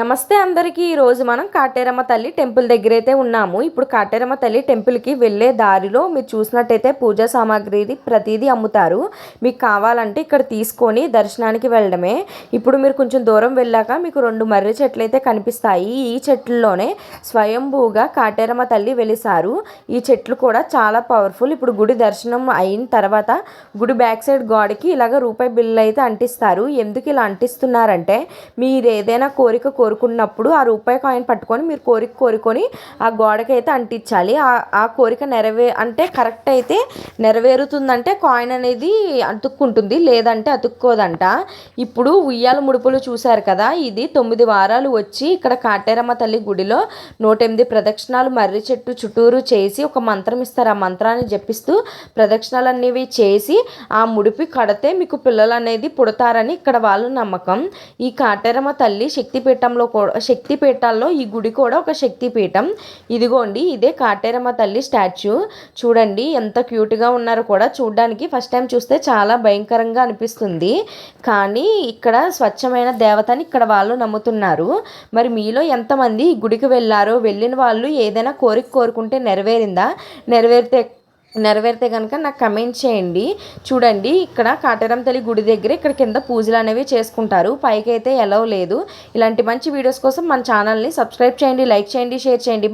నమస్తే అందరికీ. ఈరోజు మనం కాటేరమ్మ తల్లి టెంపుల్ దగ్గర అయితే ఉన్నాము. ఇప్పుడు కాటేరమ్మ తల్లి టెంపుల్కి వెళ్ళే దారిలో మీరు చూసినట్టయితే పూజా సామాగ్రి ప్రతిదీ అమ్ముతారు. మీకు కావాలంటే ఇక్కడ తీసుకొని దర్శనానికి వెళ్ళడమే. ఇప్పుడు మీరు కొంచెం దూరం వెళ్ళాక మీకు రెండు మర్రి చెట్లు అయితే కనిపిస్తాయి. ఈ చెట్లలోనే స్వయంభూగా కాటేరమ్మ తల్లి వెలిసారు. ఈ చెట్లు కూడా చాలా పవర్ఫుల్. ఇప్పుడు గుడి దర్శనం అయిన తర్వాత గుడి బ్యాక్ సైడ్ గోడకి ఇలాగ రూపాయి బిల్లు అయితే అంటిస్తారు. ఎందుకు ఇలా అంటిస్తున్నారంటే మీరు ఏదైనా కోరిక కోరుకున్నప్పుడు ఆ రూపాయి కాయిన్ పట్టుకొని మీరు కోరిక కోరుకొని ఆ గోడకి అయితే అంటించాలి. ఆ కోరిక నెరవే అంటే కరెక్ట్ అయితే నెరవేరుతుందంటే కాయిన్ అనేది అతుక్కుంటుంది లేదంటే అతుక్కోదంట. ఇప్పుడు ఉయ్యాల ముడుపులు చూశారు కదా ఇది తొమ్మిది వారాలు వచ్చి ఇక్కడ కాటేరమ్మ తల్లి గుడిలో నూట ఎనిమిది ప్రదక్షిణాలు మర్రి చెట్టు చుట్టూరు చేసి ఒక మంత్రం ఇస్తారు. ఆ మంత్రాన్ని జపిస్తూ ప్రదక్షిణాలు అనేవి చేసి ఆ ముడిపి కడితే మీకు పిల్లలు అనేది పుడతారని ఇక్కడ వాళ్ళ నమ్మకం. ఈ కాటేరమ్మ తల్లి శక్తిపీఠం శక్తిపీఠంలో కూడా శక్తి పీఠాల్లో ఈ గుడి కూడా ఒక శక్తి పీఠం ఇదిగోండి ఇదే కాటేరమ్మ తల్లి స్టాచ్యూ. చూడండి ఎంత క్యూట్గా ఉన్నారో కూడా. చూడడానికి ఫస్ట్ టైం చూస్తే చాలా భయంకరంగా అనిపిస్తుంది. కానీ ఇక్కడ స్వచ్ఛమైన దేవతని ఇక్కడ వాళ్ళు నమ్ముతున్నారు. మరి మీలో ఎంతమంది గుడికి వెళ్ళారో వెళ్ళిన వాళ్ళు ఏదైనా కోరిక కోరుకుంటే నెరవేరిందా? నెరవేరితే నెరవేరితే కనుక నాకు కమెంట్ చేయండి. చూడండి ఇక్కడ కాటేరం తల్లి గుడి దగ్గర ఇక్కడ కింద పూజలు అనేవి చేసుకుంటారు. పైకి అయితే ఎలవ్ లేదు. ఇలాంటి మంచి వీడియోస్ కోసం మన ఛానల్ని సబ్స్క్రైబ్ చేయండి లైక్ చేయండి షేర్ చేయండి.